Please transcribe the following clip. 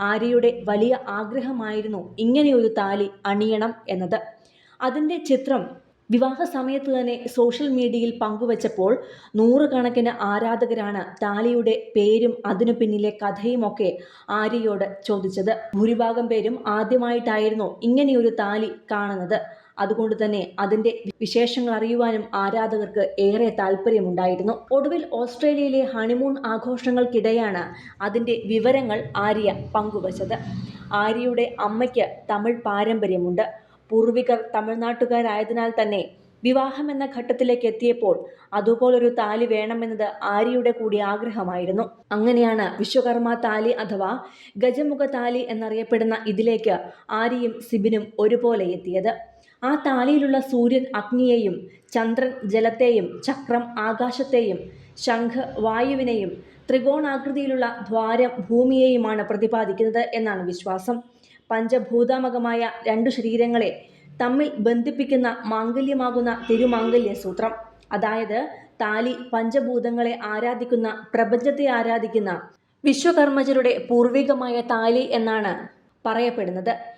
ആര്യയുടെ വലിയ ആഗ്രഹമായിരുന്നു ഇങ്ങനെയൊരു താലി അണിയണം എന്നത്. അതിന്റെ ചിത്രം വിവാഹ സമയത്ത് തന്നെ സോഷ്യൽ മീഡിയയിൽ പങ്കുവച്ചപ്പോൾ നൂറുകണക്കിന് ആരാധകരാണ് താലിയുടെ പേരും അതിനു പിന്നിലെ കഥയുമൊക്കെ ആര്യയോട് ചോദിച്ചത്. ഭൂരിഭാഗം പേരും ആദ്യമായിട്ടായിരുന്നു ഇങ്ങനെയൊരു താലി കാണുന്നത്. അതുകൊണ്ട് തന്നെ അതിന്റെ വിശേഷങ്ങൾ അറിയുവാനും ആരാധകർക്ക് ഏറെ താല്പര്യമുണ്ടായിരുന്നു. ഒടുവിൽ ഓസ്ട്രേലിയയിലെ ഹണിമൂൺ ആഘോഷങ്ങൾക്കിടെയാണ് അതിന്റെ വിവരങ്ങൾ ആര്യ പങ്കുവച്ചത്. ആര്യയുടെ അമ്മയ്ക്ക് തമിഴ് പാരമ്പര്യമുണ്ട്. പൂർവികർ തമിഴ്നാട്ടുകാരായതിനാൽ തന്നെ വിവാഹം എന്ന ഘട്ടത്തിലേക്ക് എത്തിയപ്പോൾ അതുപോലൊരു താലി വേണമെന്നത് ആര്യയുടെ കൂടി ആഗ്രഹമായിരുന്നു. അങ്ങനെയാണ് വിശ്വകർമ്മ താലി അഥവാ ഗജമുഖ താലി എന്നറിയപ്പെടുന്ന ഇതിലേക്ക് ആര്യയും സിബിനും ഒരുപോലെ എത്തിയത്. ആ താലിയിലുള്ള സൂര്യൻ അഗ്നിയെയും ചന്ദ്രൻ ജലത്തെയും ചക്രം ആകാശത്തെയും ശംഖ് വായുവിനെയും ത്രികോണാകൃതിയിലുള്ള ദ്വാരം ഭൂമിയെയുമാണ് പ്രതിപാദിക്കുന്നത് എന്നാണ് വിശ്വാസം. പഞ്ചഭൂതാമകമായ രണ്ടു ശരീരങ്ങളെ തമ്മിൽ ബന്ധിപ്പിക്കുന്ന മാംഗല്യമാകുന്ന തിരുമാംഗല്യ സൂത്രം. അതായത് താലി പഞ്ചഭൂതങ്ങളെ ആരാധിക്കുന്ന പ്രപഞ്ചത്തെ ആരാധിക്കുന്ന വിശ്വകർമ്മജരുടെ പൂർവികമായ താലി എന്നാണ് പറയപ്പെടുന്നത്.